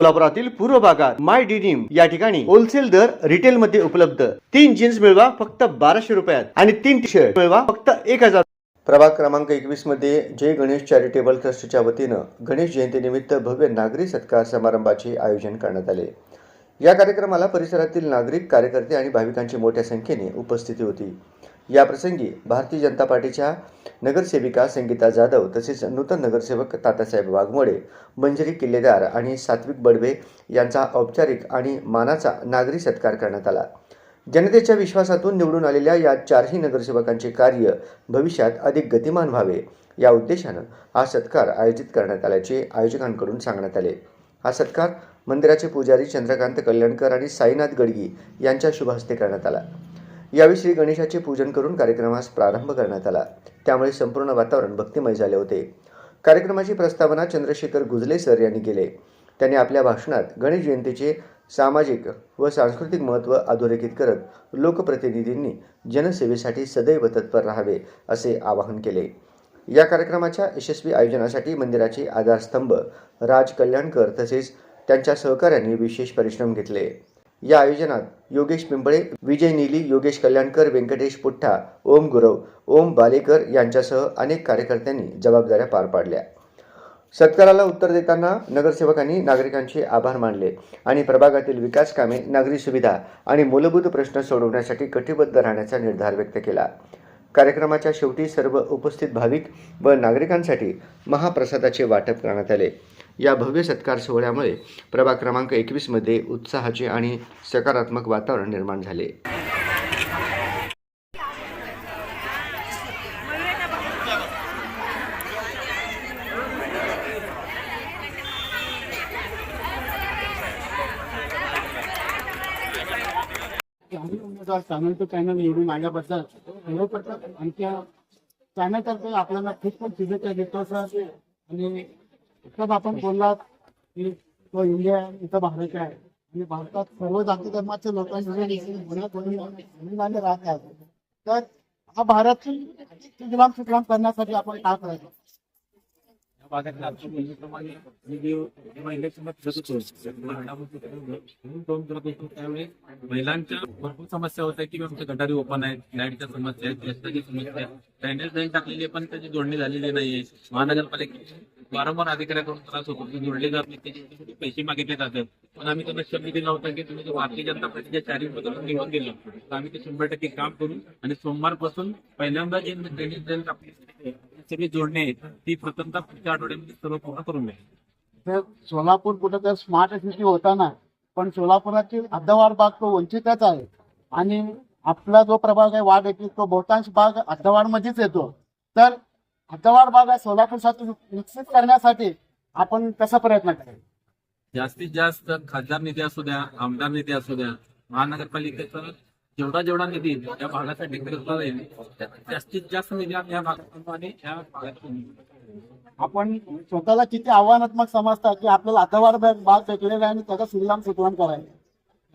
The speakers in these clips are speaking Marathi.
कोल्हापुरातील पूर्व भागात माय डिनिम या ठिकाणी होलसेल दर रिटेल मध्ये उपलब्ध. तीन जीन्स मिळवा फक्त बाराशे रुपयात आणि तीन टी शर्ट मिळवा फक्त एक हजार. प्रभाग क्रमांक एकवीसमध्ये जय गणेश चॅरिटेबल ट्रस्टच्या वतीनं गणेश जयंतीनिमित्त भव्य नागरी सत्कार समारंभाचे आयोजन करण्यात आले. या कार्यक्रमाला परिसरातील नागरिक कार्यकर्ते आणि भाविकांची मोठ्या संख्येने उपस्थिती होती. याप्रसंगी भारतीय जनता पार्टीच्या नगरसेविका संगीता जाधव तसेच नूतन नगरसेवक तात्यासाहेब वाघमोडे मंजरी किल्लेदार आणि सात्विक बडवे यांचा औपचारिक आणि मानाचा नागरी सत्कार करण्यात आला. जनतेच्या विश्वासातून निवडून आलेल्या या चारही नगरसेवकांचे कार्य भविष्यात अधिक गतिमान व्हावे या उद्देशानं हा सत्कार आयोजित करण्यात आल्याचे आयोजकांकडून सांगण्यात आले. हा सत्कार मंदिराचे पुजारी चंद्रकांत कल्याणकर आणि साईनाथ गडगी यांच्या शुभहस्ते करण्यात आला. यावेळी श्री गणेशाचे पूजन करून कार्यक्रमास प्रारंभ करण्यात आला. त्यामुळे संपूर्ण वातावरण भक्तिमय झाले होते. कार्यक्रमाची प्रस्तावना चंद्रशेखर गुजले सर यांनी केले. त्यांनी आपल्या भाषणात गणेश जयंतीचे सामाजिक व सांस्कृतिक महत्त्व अधोरेखित करत लोकप्रतिनिधींनी जनसेवेसाठी सदैव तत्पर राहावे असे आवाहन केले. या कार्यक्रमाच्या यशस्वी आयोजनासाठी मंदिराचे आधारस्तंभ राज कल्याणकर तसेच त्यांच्या सहकाऱ्यांनी विशेष परिश्रम घेतले. या आयोजनात योगेश पिंपळे विजय नीली योगेश कल्याणकर व्यंकटेश पुठ्ठा ओम गुरव ओम बालेकर यांच्यासह अनेक कार्यकर्त्यांनी जबाबदाऱ्या पार पाडल्या. सत्काराला उत्तर देताना नगरसेवकांनी नागरिकांचे आभार मानले आणि प्रभागातील विकास कामे नागरी सुविधा आणि मूलभूत प्रश्न सोडवण्यासाठी कटिबद्ध राहण्याचा निर्धार व्यक्त केला. कार्यक्रमाच्या शेवटी सर्व उपस्थित भाविक व नागरिकांसाठी महाप्रसादाचे वाटप करण्यात आले. या भव्य सत्कार सोहळ्यामुळे प्रभाग क्रमांक एकवीसमध्ये उत्साहाचे आणि सकारात्मक वातावरण निर्माण झाले. काही उमेदवार निवडून आल्याबद्दल आमच्या आपल्याला खूप खूप शुभेच्छा देतो सर. आणि उत्तम आपण बोललात की तो इंडिया आहे, इथं भारत आहे आणि भारतात सर्व जाती धर्माचे लोकांनी अभिमाने राहत आहेत तर हा भारत सुजलाम सुफलाम करण्यासाठी आपण काय करायचं? या भागात आपण बोलल्याप्रमाणे मी जे जेव्हा इलेक्शनला फिरत होतो. म्हणून दोन करत होतो त्यावेळी महिलांच्या भरपूर समस्या होत्या की आमच्या गटारी ओपन आहेत लाईटच्या समस्या आहेत रस्त्याची समस्या आहे ड्रेनेज लाईन टाकलेली आहे, पण त्याची जोडणी झालेली नाहीये. महानगरपालिकेची वारंवार अधिकाऱ्याकडून त्रास होतो. जोडले जात नाही त्याच्यासाठी पैसे मागितले जातात. पण आम्ही त्यांना शब्द दिला होता की तुम्ही भारतीय जनता पार्टीच्या चारी बदलून घेऊन दिलं तर आम्ही ते शंभर टक्के काम करू. आणि सोमवारपासून पहिल्यांदा जे ड्रेनेज लाईन सगळी जोडणी आहेत ती प्रथमता पुढच्या आठवड्यामध्ये सर्व पूर्ण करून मिळेल तर सोलापूर कुठं तर स्मार्ट सिटी होताना पण सोलापुराची अर्धवार भाग तो वंचितच आहे. आणि आपला जो प्रभाग आहे वाढ येतील तो बहुतांश भाग अर्धवाडमध्येच मध्येच येतो. तर हद्दवार भाग आहे सोलापूरसाठी विकसित करण्यासाठी आपण कसा प्रयत्न करायचा जास्तीत जास्त खासदार निधी असू द्या आमदार निधी असू द्या महानगरपालिकेचा जेवढा जेवढा निधी या भागासाठी खर्च होईल त्या- जास्तीत जास्त निधी आम्ही या भागात आणि या भागात आपण स्वतःला किती आव्हानात्मक समजता की आपल्याला हद्दवार भाग भाग भेटलेला आहे आणि त्याचा सुललाम सुटवण करायचं. तर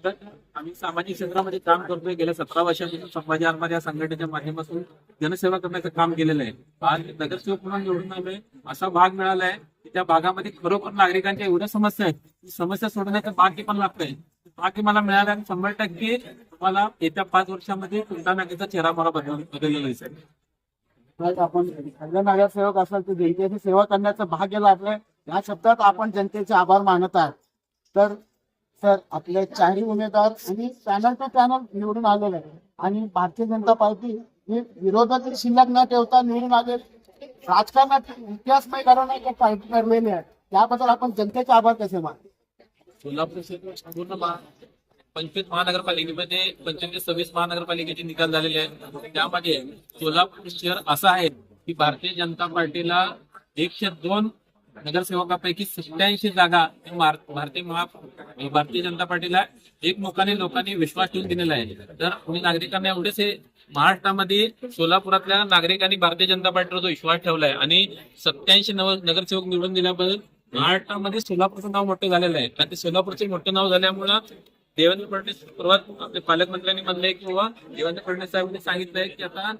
आम्ही सामाजिक क्षेत्रामध्ये काम करतोय. गेल्या सतरा वर्षापासून संभाजी आरमार या संघटनेच्या माध्यमातून जनसेवा करण्याचं काम केलेलं आहे. आज नगरसेवक म्हणून निवडून आलोय. असा भाग मिळाला आहे की त्या भागामध्ये खरोखर नागरिकांच्या एवढ्या समस्या आहेत समस्या सोडवण्याचं बाकी पण लागतंय. बाकी मला मिळालं आणि शंभर टक्के तुम्हाला येत्या पाच वर्षामध्ये तुमचा नागरिकचा चेहरा मला बदललेला दिसेल. आपण सगळे नगरसेवक असाल तर जनतेची सेवा करण्याचं भाग्य लागलंय या शब्दात आपण जनतेचे आभार मानत आहात. तर तर आपले चारही उमेदवार आणि चॅनल टू पॅनल निवडून आलेले आहे आणि भारतीय जनता पार्टी ही विरोधातील शिल्लक न ठेवता निवडून आले राजकारणात इतिहासमय घडवण्याचे पार्टी ठरलेली आहे त्याबद्दल आपण जनतेचे आभार कसे मानतो? सोलापूर पंचवीस महानगरपालिकेमध्ये पंचवीस सव्वीस महानगरपालिकेचे निकाल झालेले आहेत. त्यामध्ये सोलापूर शहर असं आहे की भारतीय जनता पार्टीला एकशे दोन नगरसेवकापैकी सत्याऐंशी जागा भारतीय महा भारतीय जनता पार्टीला एकमुखाने लोकांनी विश्वास ठेवून दिलेला आहे. तर मी नागरिकांना एवढेच हे महाराष्ट्रामध्ये सोलापुरातल्या नागरिकांनी भारतीय जनता पार्टीवर जो विश्वास ठेवलाय आणि सत्याऐंशी नव नगरसेवक निवडून दिल्याबद्दल महाराष्ट्रामध्ये सोलापूरचं नाव मोठं झालेलं आहे. आणि ते सोलापूरचे मोठं नाव झाल्यामुळं देवेंद्र फडणवीस सुरुवात आपले पालकमंत्र्यांनी म्हणलंय किंवा देवेंद्र फडणवीस साहेबांनी सांगितलंय की आता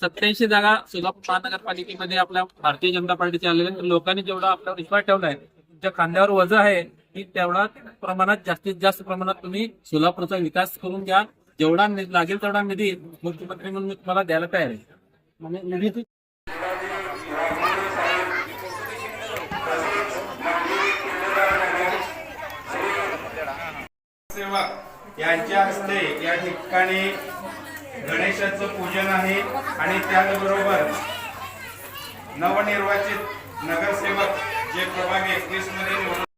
सत्याऐंशी जागा सोलापूर महानगरपालिकेमध्ये आपल्या भारतीय जनता पार्टीच्या आलेल्या. तर लोकांनी जेवढा आपल्यावर विश्वास ठेवलाय तुमच्या खांद्यावर वजन आहे की तेवढा प्रमाणात जास्तीत जास्त प्रमाणात तुम्ही सोलापूरचा विकास करून घ्या जेवढा लागेल तेवढा निधी मुख्यमंत्री म्हणून मी तुम्हाला द्यायला तयार आहे म्हणजे यांच्या हस्ते या ठिकाणी गणेशाचं पूजन आहे आणि त्याचबरोबर नवनिर्वाचित नगरसेवक जे प्रभाग एकवीसमध्ये